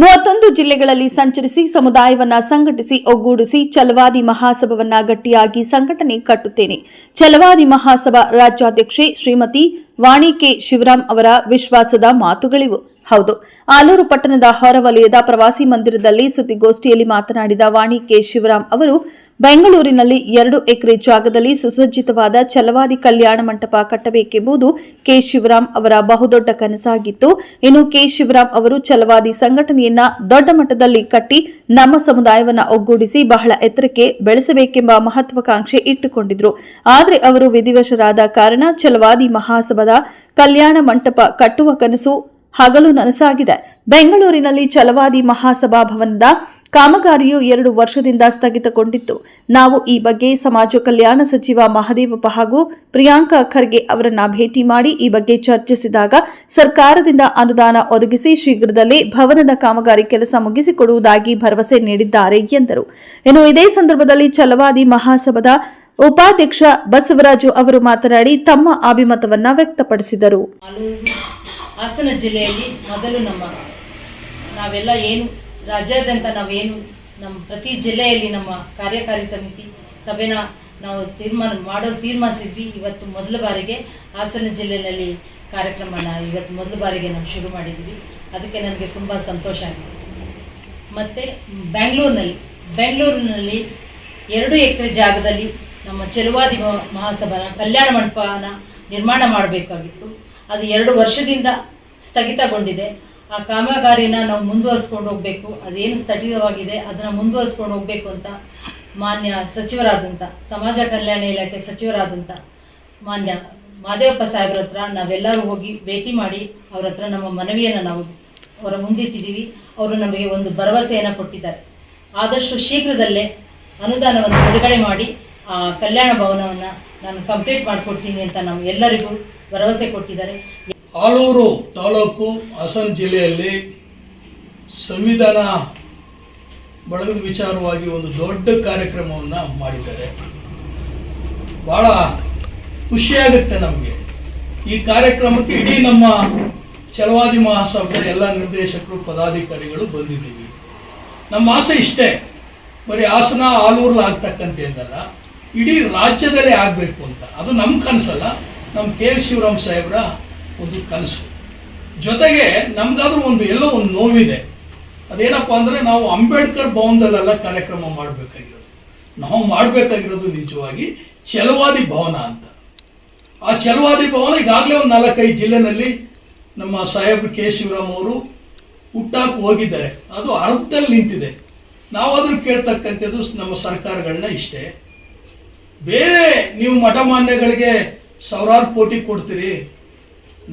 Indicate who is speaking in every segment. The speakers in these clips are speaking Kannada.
Speaker 1: ಮೂವತ್ತೊಂದು ಜಿಲ್ಲೆಗಳಲ್ಲಿ ಸಂಚರಿಸಿ ಸಮುದಾಯವನ್ನ ಸಂಘಟಿಸಿ, ಒಗ್ಗೂಡಿಸಿ ಛಲವಾದಿ ಮಹಾಸಭವನ್ನ ಗಟ್ಟಿಯಾಗಿ ಸಂಘಟನೆ ಕಟ್ಟುತ್ತೇನೆ. ಚಲವಾದಿ ಮಹಾಸಭಾ ರಾಜ್ಯಾಧ್ಯಕ್ಷೆ ಶ್ರೀಮತಿ ವಾಣಿ ಕೆ ಶಿವರಾಮ್ ಅವರ ವಿಶ್ವಾಸದ ಮಾತುಗಳಿವು. ಹೌದು, ಆಲೂರು ಪಟ್ಟಣದ ಹೊರವಲಯದ ಪ್ರವಾಸಿ ಮಂದಿರದಲ್ಲಿ ಸುದ್ದಿಗೋಷ್ಠಿಯಲ್ಲಿ ಮಾತನಾಡಿದ ವಾಣಿ ಕೆ ಶಿವರಾಮ್ ಅವರು, ಬೆಂಗಳೂರಿನಲ್ಲಿ ಎರಡು ಎಕರೆ ಜಾಗದಲ್ಲಿ ಸುಸಜ್ಜಿತವಾದ ಛಲವಾದಿ ಕಲ್ಯಾಣ ಮಂಟಪ ಕಟ್ಟಬೇಕೆಂಬುದು ಕೆ ಶಿವರಾಮ್ ಅವರ ಬಹುದೊಡ್ಡ ಕನಸಾಗಿತ್ತು. ಇನ್ನು ಕೆ ಶಿವರಾಮ್ ಅವರು ಚಲವಾದಿ ಸಂಘಟನೆಯನ್ನ ದೊಡ್ಡ ಮಟ್ಟದಲ್ಲಿ ಕಟ್ಟಿ ನಮ್ಮ ಸಮುದಾಯವನ್ನ ಒಗ್ಗೂಡಿಸಿ ಬಹಳ ಎತ್ತರಕ್ಕೆ ಬೆಳೆಸಬೇಕೆಂಬ ಮಹತ್ವಾಕಾಂಕ್ಷೆ ಇಟ್ಟುಕೊಂಡಿದ್ರು. ಆದರೆ ಅವರು ವಿಧಿವಶರಾದ ಕಾರಣ ಚಲವಾದಿ ಮಹಾಸಭಾದ ಕಲ್ಯಾಣ ಮಂಟಪ ಕಟ್ಟುವ ಕನಸು ಹಗಲು ನನಸಾಗಿದೆ. ಬೆಂಗಳೂರಿನಲ್ಲಿ ಛಲವಾದಿ ಮಹಾಸಭಾ ಭವನದ ಕಾಮಗಾರಿಯು ಎರಡು ವರ್ಷದಿಂದ ಸ್ಥಗಿತಗೊಂಡಿತ್ತು. ನಾವು ಈ ಬಗ್ಗೆ ಸಮಾಜ ಕಲ್ಯಾಣ ಸಚಿವ ಮಹದೇವಪ್ಪ ಹಾಗೂ ಪ್ರಿಯಾಂಕಾ ಖರ್ಗೆ ಅವರನ್ನ ಭೇಟಿ ಮಾಡಿ ಈ ಬಗ್ಗೆ ಚರ್ಚಿಸಿದಾಗ ಸರ್ಕಾರದಿಂದ ಅನುದಾನ ಒದಗಿಸಿ ಶೀಘ್ರದಲ್ಲೇ ಭವನದ ಕಾಮಗಾರಿ ಕೆಲಸ ಮುಗಿಸಿಕೊಡುವುದಾಗಿ ಭರವಸೆ ನೀಡಿದ್ದಾರೆ ಎಂದರು. ಇನ್ನು ಇದೇ ಸಂದರ್ಭದಲ್ಲಿ ಛಲವಾದಿ ಮಹಾಸಭಾದ ಉಪಾಧ್ಯಕ್ಷ ಬಸವರಾಜು ಅವರು ಮಾತನಾಡಿ ತಮ್ಮ ಅಭಿಮತವನ್ನ ವ್ಯಕ್ತಪಡಿಸಿದರು.
Speaker 2: ಹಾಸನ ಜಿಲ್ಲೆಯಲ್ಲಿ ಮೊದಲು ನಮ್ಮ ನಾವೆಲ್ಲ ಏನು ರಾಜ್ಯಾದ್ಯಂತ ನಾವೇನು ನಮ್ಮ ಪ್ರತಿ ಜಿಲ್ಲೆಯಲ್ಲಿ ನಮ್ಮ ಕಾರ್ಯಕಾರಿ ಸಮಿತಿ ಸಭೆನ ನಾವು ತೀರ್ಮಾನ ಮಾಡಲು ತೀರ್ಮಾನಿಸಿದ್ವಿ. ಇವತ್ತು ಮೊದಲ ಬಾರಿಗೆ ಹಾಸನ ಜಿಲ್ಲೆಯಲ್ಲಿ ಕಾರ್ಯಕ್ರಮನ ಇವತ್ತು ಮೊದಲ ಬಾರಿಗೆ ನಾವು ಶುರು ಮಾಡಿದ್ವಿ. ಅದಕ್ಕೆ ನನಗೆ ತುಂಬ ಸಂತೋಷ ಆಗಿದೆ. ಮತ್ತು ಬೆಂಗಳೂರಿನಲ್ಲಿ ಬೆಂಗಳೂರಿನಲ್ಲಿ ಎರಡು ಎಕರೆ ಜಾಗದಲ್ಲಿ ನಮ್ಮ ಚೆಲುವಾದಿ ಮಹಾಸಭಾನ ಕಲ್ಯಾಣ ಮಂಟಪನ ನಿರ್ಮಾಣ ಮಾಡಬೇಕಾಗಿತ್ತು. ಅದು ಎರಡು ವರ್ಷದಿಂದ ಸ್ಥಗಿತಗೊಂಡಿದೆ. ಆ ಕಾಮಗಾರಿನ ನಾವು ಮುಂದುವರಿಸ್ಕೊಂಡು ಹೋಗಬೇಕು. ಅದೇನು ಸ್ಥಗಿತವಾಗಿದೆ, ಅದನ್ನು ಮುಂದುವರಿಸ್ಕೊಂಡು ಹೋಗಬೇಕು ಅಂತ ಮಾನ್ಯ ಸಚಿವರಾದಂಥ ಸಮಾಜ ಕಲ್ಯಾಣ ಇಲಾಖೆ ಸಚಿವರಾದಂಥ ಮಾನ್ಯ ಮಾದೇವಪ್ಪ ಸಾಹೇಬ್ರ ಹತ್ರ ನಾವೆಲ್ಲರೂ ಹೋಗಿ ಭೇಟಿ ಮಾಡಿ ಅವ್ರ ಹತ್ರ ನಮ್ಮ ಮನವಿಯನ್ನು ನಾವು ಅವರ ಮುಂದಿಟ್ಟಿದ್ದೀವಿ. ಅವರು ನಮಗೆ ಒಂದು ಭರವಸೆಯನ್ನು ಕೊಟ್ಟಿದ್ದಾರೆ. ಆದಷ್ಟು ಶೀಘ್ರದಲ್ಲೇ ಅನುದಾನವನ್ನು ಬಿಡುಗಡೆ ಮಾಡಿ ಕಲ್ಯಾಣ ಭವನವನ್ನು ನಾನು ಕಂಪ್ಲೀಟ್ ಮಾಡಿಕೊಡ್ತೀನಿ ಅಂತ ನಾವು ಎಲ್ಲರಿಗೂ ಭರವಸೆ ಕೊಟ್ಟಿದ್ದಾರೆ.
Speaker 3: ಆಲೂರು ತಾಲೂಕು ಹಾಸನ ಜಿಲ್ಲೆಯಲ್ಲಿ ಸಂವಿಧಾನ ಬಳಗದ ವಿಚಾರವಾಗಿ ಒಂದು ದೊಡ್ಡ ಕಾರ್ಯಕ್ರಮವನ್ನು ಮಾಡಿದ್ದಾರೆ. ಭಾಳ ಖುಷಿಯಾಗುತ್ತೆ ನಮಗೆ. ಈ ಕಾರ್ಯಕ್ರಮಕ್ಕೆ ಇಡೀ ನಮ್ಮ ಚಲವಾದಿ ಮಹಾಸಭೆಯ ಎಲ್ಲ ನಿರ್ದೇಶಕರು, ಪದಾಧಿಕಾರಿಗಳು ಬಂದಿದ್ದೀವಿ. ನಮ್ಮ ಆಸೆ ಇಷ್ಟೇ. ಬರೀ ಹಾಸನ, ಆಲೂರಲ್ಲಿ ಆಗ್ತಕ್ಕಂಥದ್ದಲ್ಲ. ಇಡೀ ರಾಜ್ಯದಲ್ಲೇ ಆಗಬೇಕು ಅಂತ. ಅದು ನಮ್ಮ ಕನಸಲ್ಲ ನಮ್ಮ ಕೆ ಎಲ್ ಶಿವರಾಮ್ ಸಾಹೇಬರ ಒಂದು ಕನಸು. ಜೊತೆಗೆ ನಮಗಾದ್ರೂ ಒಂದು ಎಲ್ಲೋ ಒಂದು ನೋವಿದೆ. ಅದೇನಪ್ಪ ಅಂದರೆ ನಾವು ಅಂಬೇಡ್ಕರ್ ಭವನದಲ್ಲೆಲ್ಲ ಕಾರ್ಯಕ್ರಮ ಮಾಡಬೇಕಾಗಿರೋದು. ನಾವು ಮಾಡಬೇಕಾಗಿರೋದು ನಿಜವಾಗಿ ಛಲವಾದಿ ಭವನ ಅಂತ. ಆ ಚಲವಾದಿ ಭವನ ಈಗಾಗಲೇ ಒಂದು ನಾಲ್ಕೈದು ಜಿಲ್ಲೆನಲ್ಲಿ ನಮ್ಮ ಸಾಹೇಬ್ರು ಕೆ ಶಿವರಾಮ್ ಅವರು ಹುಟ್ಟಾಕ್ ಹೋಗಿದ್ದಾರೆ. ಅದು ಅರ್ಧದಲ್ಲಿ ನಿಂತಿದೆ. ನಾವಾದರೂ ಕೇಳ್ತಕ್ಕಂಥದ್ದು ನಮ್ಮ ಸರ್ಕಾರಗಳನ್ನ ಇಷ್ಟೇ. ಬೇರೆ ನೀವು ಮಠಮಾನ್ಯಗಳಿಗೆ ಸಾವಿರಾರು ಕೋಟಿ ಕೊಡ್ತೀರಿ.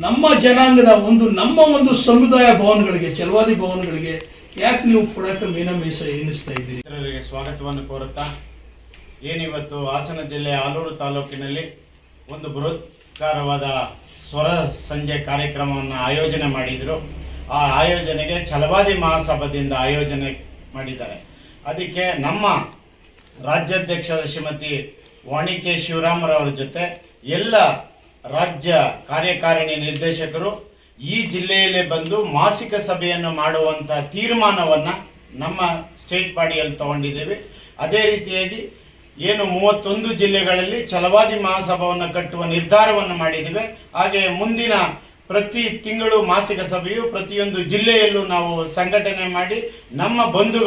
Speaker 3: ನಮ್ಮ ಜನಾಂಗದ ಒಂದು, ನಮ್ಮ ಒಂದು ಸಮುದಾಯ ಭವನಗಳಿಗೆ ಚಲವಾದಿ ಭವನಗಳಿಗೆ ಯಾಕೆ ನೀವು ಕೊಡಕ್ಕೆ ಮೀನ ಮೀಸ ಎನಿಸ್ತಾ ಇದ್ದೀರಿ?
Speaker 4: ಸ್ವಾಗತವನ್ನು ಕೋರುತ್ತಾ ಏನಿವತ್ತು ಹಾಸನ ಜಿಲ್ಲೆ ಆಲೂರು ತಾಲೂಕಿನಲ್ಲಿ ಒಂದು ಬೃಹತ್ಕಾರವಾದ ಸ್ವರ ಸಂಜೆ ಕಾರ್ಯಕ್ರಮವನ್ನು ಆಯೋಜನೆ ಮಾಡಿದರು. ಆ ಆಯೋಜನೆಗೆ ಛಲವಾದಿ ಮಹಾಸಭಾದಿಂದ ಆಯೋಜನೆ ಮಾಡಿದ್ದಾರೆ. ಅದಕ್ಕೆ ನಮ್ಮ ರಾಜ್ಯಾಧ್ಯಕ್ಷ ಶ್ರೀಮತಿ ವಾಣಿ ಕೆ ಶಿವರಾಮರವರ ಜೊತೆ ಎಲ್ಲ ರಾಜ್ಯ ಕಾರ್ಯಕಾರಿಣಿ ನಿರ್ದೇಶಕರು ಈ ಜಿಲ್ಲೆಯಲ್ಲೇ ಬಂದು ಮಾಸಿಕ ಸಭೆಯನ್ನು ಮಾಡುವಂಥ ತೀರ್ಮಾನವನ್ನು ನಮ್ಮ ಸ್ಟೇಟ್ ಬಾಡಿಯಲ್ಲಿ ತಗೊಂಡಿದ್ದೇವೆ. ಅದೇ ರೀತಿಯಾಗಿ ಏನು ಮೂವತ್ತೊಂದು ಜಿಲ್ಲೆಗಳಲ್ಲಿ ಛಲವಾದಿ ಮಹಾಸಭಾವನ್ನು ಕಟ್ಟುವ ನಿರ್ಧಾರವನ್ನು ಮಾಡಿದ್ದೇವೆ. ಹಾಗೆ ಮುಂದಿನ ಪ್ರತಿ ತಿಂಗಳು ಮಾಸಿಕ ಸಭೆಯು ಪ್ರತಿಯೊಂದು ಜಿಲ್ಲೆಯಲ್ಲೂ ನಾವು ಸಂಘಟನೆ ಮಾಡಿ ನಮ್ಮ ಬಂಧು